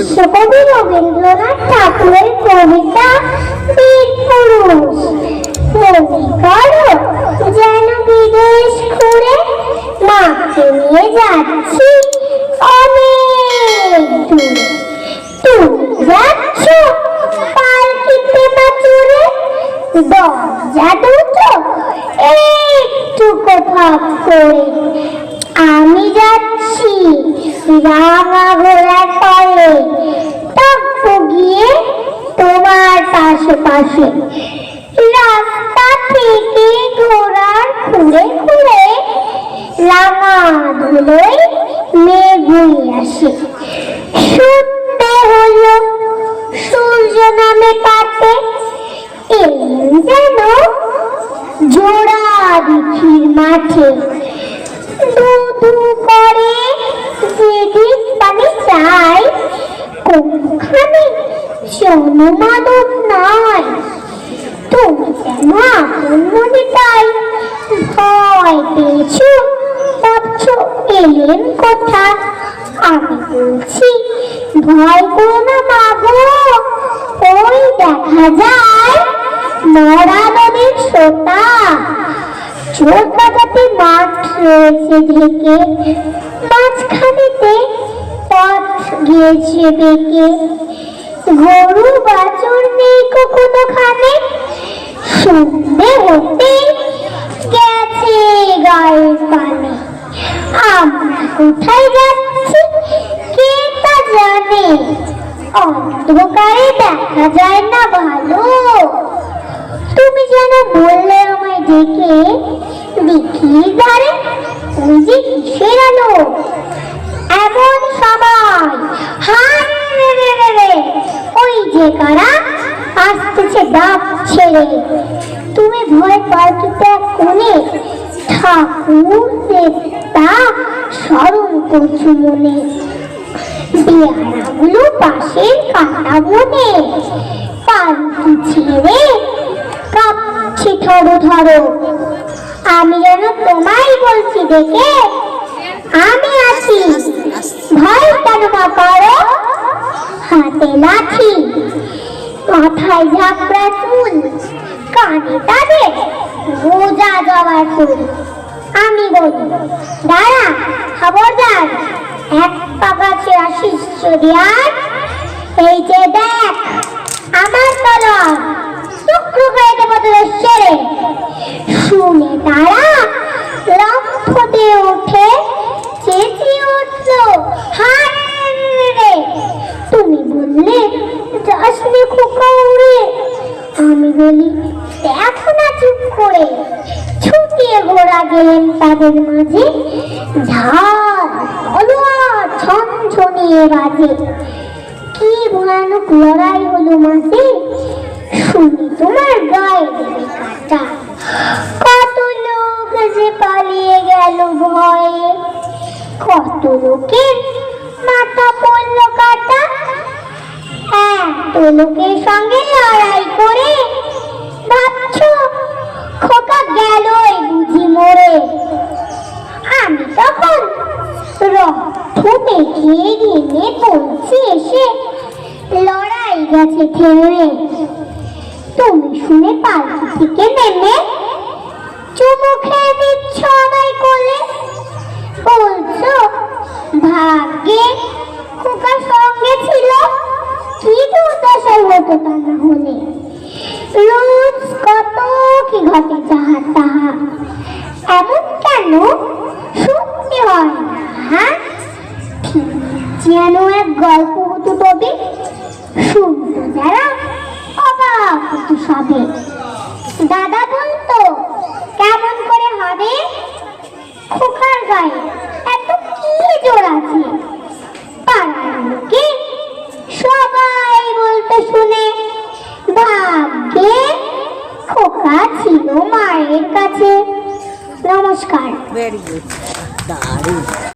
বিশ্বকবি রবীন্দ্রনাথ ঠাকুরের কবিতা বীর পুরুষ। যেন বিদেশ ঘুরে মাকে নিয়ে যাচ্ছি তুমি যাচ্ছ চড়ে? দরজা দুটো একটু কোথাও করে রাঙা ঘোড়ার তলে টপ্পু গিয়ে তোমার পাশে পাশে রাস্তা থেকে ঘোড়ার খুঁড়ে খুঁড়ে রাঙা ধুলোয় মেঘুই আসে। শুনতে হলো সূর্য নামে পাতে। যেন জোড়া দিঘির মাঠে। দু দু করে যেদিক পানি চাই, কোনখানে জনমানব নয় তুমি যেন আপন মনে তাই ভয় পেয়েছ, ভাবছ এলেন কথা। আমি বলছি, ভয় করো না মাগো ওই দেখা যায় মরা শ্রোতা। চোর বাজাতে মাঠ রয়েছে ঢেকে। মাঝখানেতে পথ গিয়েছে বেঁকে। গরু বাছুর নেই কখনো খানে সন্ধে হতে গেছে গায়ের পানে। আমরা কোথায় যাচ্ছি কে তা জানে। অন্ধকারে দেখা যায় না ভালো। তুমি যেন বললে আমায় ডেকে। দেখিয়ে ধারে ওই যে কিসের আলো এমন সময় হায় রে রে রে রে ওই যে কারা আসতেছে ডাক ছেড়ে তুমি ভয় এক কোণে ঠাকুর দেবতা স্মরণ করছ মনে। পেয়ারাগুলো পাশের কাটা বনে, পালকি ছেড়ে কাঁপছে ধরো ধরো। আমি যেন তোমায় বলছি দেখে, আমি আছি। ভয় কেন করো? হাতে লাঠি। মাথায় ঝাপড়া চুল কানে তাদের রোজা জবার ফুল। আমি বলি, দাঁড়া, খবরদার, এক পা কাছে আসিস যদি আর, এই যে দেখ আমার তলোয়ার শুক্র করে দেবো তোদের সেরে শুনে তারা লম্ফ দিয়ে উঠে চেঁচিয়ে উঠল হায় রে তুমি বললে যাসনি খোকা উড়ে আমি বলি, দেখো না চুপ করে, ছুটিয়ে ঘোড়া গেলেন তাদের মাঝে। ছনছনিয়ে বাজে। কি ভয়ানক লড়াই হলো মাঝে, শুনি তোমার গায়ে কাটা। কত লোক যে পালিয়ে গেল ভয়ে। কত লোকের মাথা পড়ল কাটা। এত লোকের সঙ্গে লড়াই করে ভাবছ খোকা গেল বুঝি মরে। আমি তখন রথ দেখিয়ে গিয়ে পৌঁছে এসে লড়াই গেছে থেমে। তুমি শুনে পালকি থেকে নেমে চুমু খেয়ে দিচ্ছ আমায় কোলে। বলছো, ভাগ্যে খোকার সঙ্গে ছিল কি দুর্দশা হতো তা না হলে? রোজ কত কি ঘটে যাহা তাহা? এমন কেন? শুনতে হয় না হ্যাঁ? যেন এক গল্প হতো তবে শুনতো যারা অবাক হতো সবে। দাদা বলতো, কেমন করে হবে? খোকার গায়ে মায়ের কাছে। নমস্কার। Very good